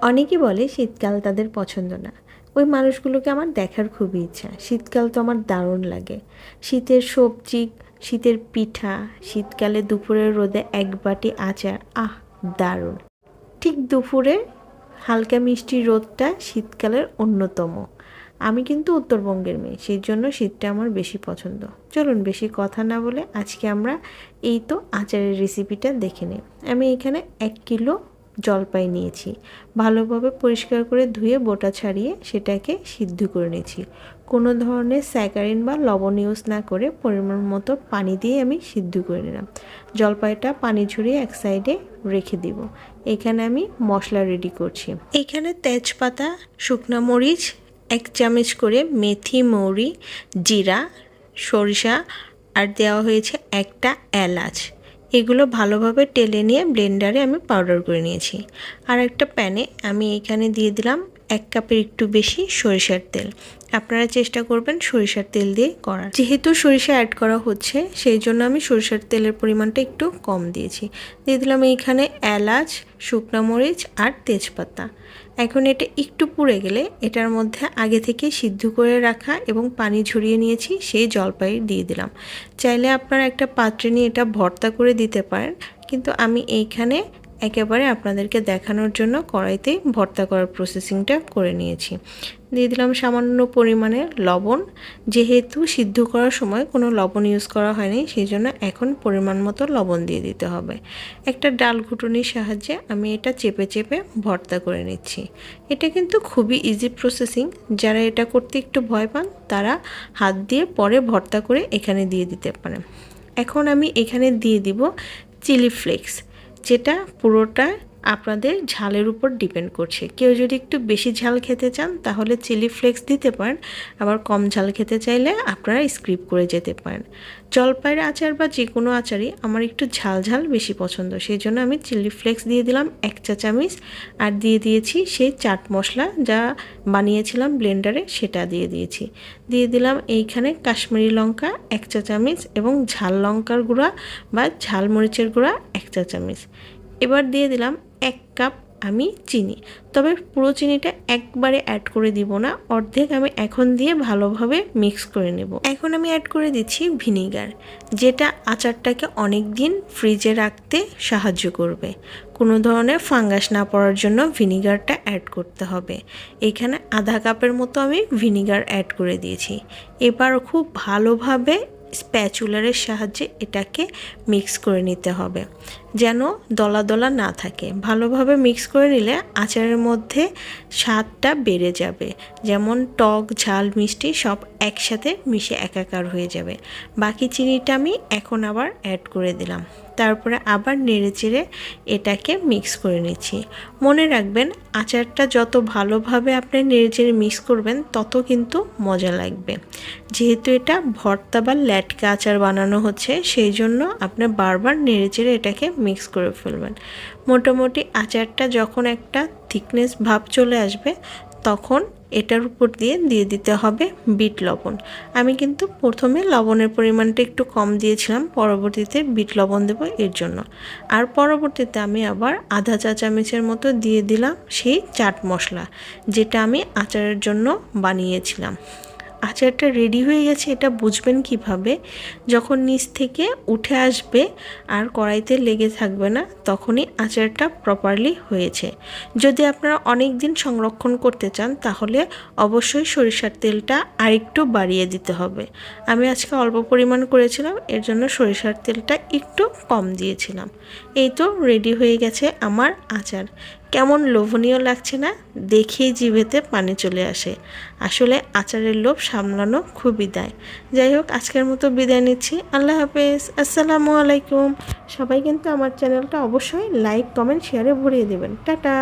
অনেকে বলে শীতকাল তাদের পছন্দ না। ওই মানুষগুলোকে আমার দেখার খুবই ইচ্ছা। শীতকাল তো আমার দারুণ লাগে। শীতের সবজি, শীতের পিঠা, শীতকালে দুপুরের রোদে এক বাটি আচার, আহ, দারুণ। ঠিক দুপুরে হালকা মিষ্টি রোদটা শীতকালের অন্যতম। আমি কিন্তু উত্তরবঙ্গের মেয়ে সেই জন্য শীতটা আমার বেশি পছন্দ। চলুন বেশি কথা না বলে আজকে আমরা এই তো আচারের রেসিপিটা দেখে নিই। আমি এখানে এক কিলো জলপাই নিয়েছি। ভালোভাবে পরিষ্কার করে ধুয়ে বোটা ছাড়িয়ে সেটাকে সিদ্ধ করে নিয়েছি। কোনো ধরনের স্যাকারিন বা লবণ ইউজ না করে পরিমাণ মতো পানি দিয়ে আমি সিদ্ধ করে নিলাম। জলপাইটা পানি ঝরিয়ে এক সাইডে রেখে দিব। এখানে আমি মশলা রেডি করছি। এখানে তেজপাতা, শুকনো মরিচ, এক চামচ করে মেথি, মৌরি, জিরা, সরিষা, আর দেওয়া হয়েছে একটা এলাচ। এগুলো ভালোভাবে টেলে নিয়ে ব্লেন্ডারে আমি পাউডার করে নিয়েছি। আর একটা প্যানে আমি এখানে দিয়ে দিলাম এক কাপের একটু বেশি সরিষার তেল। আপনারা চেষ্টা করবেন সরিষার তেল দিয়ে করার। যেহেতু সরিষা অ্যাড করা হচ্ছে, সেই জন্য আমি সরিষার তেলের পরিমাণটা একটু কম দিয়েছি। দিয়ে দিলাম এইখানে এলাচ, শুকনো মরিচ আর তেজপাতা। এখন এটা একটু পুড়ে গেলে এটার মধ্যে আগে থেকে সিদ্ধ করে রাখা এবং পানি ঝরিয়ে নিয়েছি, সেই জলপাই দিয়ে দিলাম। চাইলে আপনারা একটা পাত্রে নিয়ে এটা ভর্তা করে দিতে পারেন, কিন্তু আমি এইখানে একেবারে আপনাদেরকে দেখানোর জন্য কড়াইতেই ভর্তা করার প্রসেসিংটা করে নিয়েছি। দিয়ে দিলাম সামান্য পরিমাণে লবণ। যেহেতু সিদ্ধ করার সময় কোনো লবণ ইউজ করা হয়নি, সেই জন্য এখন পরিমাণ মতো লবণ দিয়ে দিতে হবে। একটা ডাল ঘুটুনির সাহায্যে আমি এটা চেপে চেপে ভর্তা করে নিচ্ছি। এটা কিন্তু খুবই ইজি প্রসেসিং যারা এটা করতে একটু ভয় পান, তারা হাত দিয়ে পরে ভর্তা করে এখানে দিয়ে দিতে পারেন। এখন আমি এখানে দিয়ে দিব চিলি ফ্লেক্স যেটা পুরোটা আপনাদের ঝালের উপর ডিপেন্ড করছে। কেউ যদি একটু বেশি ঝাল খেতে চান, তাহলে চিলি ফ্লেক্স দিতে পারেন। আবার কম ঝাল খেতে চাইলে আপনারা স্ক্রিপ করে যেতে পারেন। জলপাইয়ের আচার বা যে কোনো আচারই আমার একটু ঝাল ঝাল বেশি পছন্দ। সেই জন্য আমি চিলি ফ্লেক্স দিয়ে দিলাম এক চা চামিচ আর দিয়ে দিয়েছি সেই চাট মশলা যা বানিয়েছিলাম ব্লেন্ডারে, সেটা দিয়ে দিয়েছি। দিয়ে দিলাম এইখানে কাশ্মীরি লঙ্কা এক চা চামিচ এবং ঝাল লঙ্কার গুঁড়া বা ঝাল মরিচের গুঁড়া এক চা চামিচ। এবার দিয়ে দিলাম এক কাপ আমি চিনি। তবে পুরো চিনিটা একবারে অ্যাড করে দিব না। অর্ধেক আমি এখন দিয়ে ভালোভাবে মিক্স করে নেব। এখন আমি অ্যাড করে দিচ্ছি ভিনিগার যেটা আচারটাকে অনেক দিন ফ্রিজে রাখতে সাহায্য করবে। কোনো ধরনের ফাঙ্গাস না পড়ার জন্য ভিনিগারটা অ্যাড করতে হবে। এখানে আধা কাপের মতো আমি ভিনিগার অ্যাড করে দিয়েছি। এবার খুব ভালোভাবে স্প্যাচুলারের সাহায্যে এটাকে মিক্স করে নিতে হবে। যেন দলা দলা না থাকে। ভালোভাবে মিক্স করে নিলে আচারের মধ্যে স্বাদটা বেড়ে যাবে। যেমন টক, ঝাল, মিষ্টি সব একসাথে মিশে একাকার হয়ে যাবে। বাকি চিনিটা আমি এখন আবার অ্যাড করে দিলাম। তারপরে আবার নেড়ে চেড়ে এটাকে মিক্স করে নিচ্ছি। মনে রাখবেন, আচারটা যত ভালোভাবে আপনি নেড়ে চেড়ে মিক্স করবেন, তত কিন্তু মজা লাগবে। যেহেতু এটা ভর্তা বা ল্যাটকা আচার বানানো হচ্ছে, সেই জন্য আপনি বারবার নেড়ে চেড়ে এটাকে মিক্স করে ফেলবেন। মোটামুটি আচারটা যখন একটা থিকনেস ভাব চলে আসবে, তখন এটার উপর দিয়ে দিয়ে দিতে হবে বিট লবণ। আমি কিন্তু প্রথমে লবণের পরিমাণটা একটু কম দিয়েছিলাম, পরবর্তীতে বিট লবণ দেবো এর জন্য। আর পরবর্তীতে আমি আবার আধা চা চামচের মতো দিয়ে দিলাম সেই চাট মশলা, যেটা আমি আচারের জন্য বানিয়েছিলাম। আচারটা রেডি হয়ে গেছে, এটা বুঝবেন কীভাবে? যখন নিচ থেকে উঠে আসবে আর কড়াইতে লেগে থাকবে না, তখনই আচারটা প্রপারলি হয়েছে। যদি আপনারা অনেক দিন সংরক্ষণ করতে চান, তাহলে অবশ্যই সরিষার তেলটা আরেকটু বাড়িয়ে দিতে হবে। আমি আজকে অল্প পরিমাণ করেছিলাম, এর জন্য সরিষার তেলটা একটু কম দিয়েছিলাম। এই তো রেডি হয়ে গেছে আমার আচার। কেমন লোভনীয় লাগছে না? দেখেই জিভেতে পানি চলে আসে। আসলে আচারের লোভ সামলানো খুবই দায়। যাই হোক, আজকের মতো বিদায় নিচ্ছি। আল্লাহ হাফেজ। আসসালামু আলাইকুম। সবাই কিন্তু আমার চ্যানেলটা অবশ্যই লাইক, কমেন্ট শেয়ারে ভরিয়ে দেবেন। টাটা।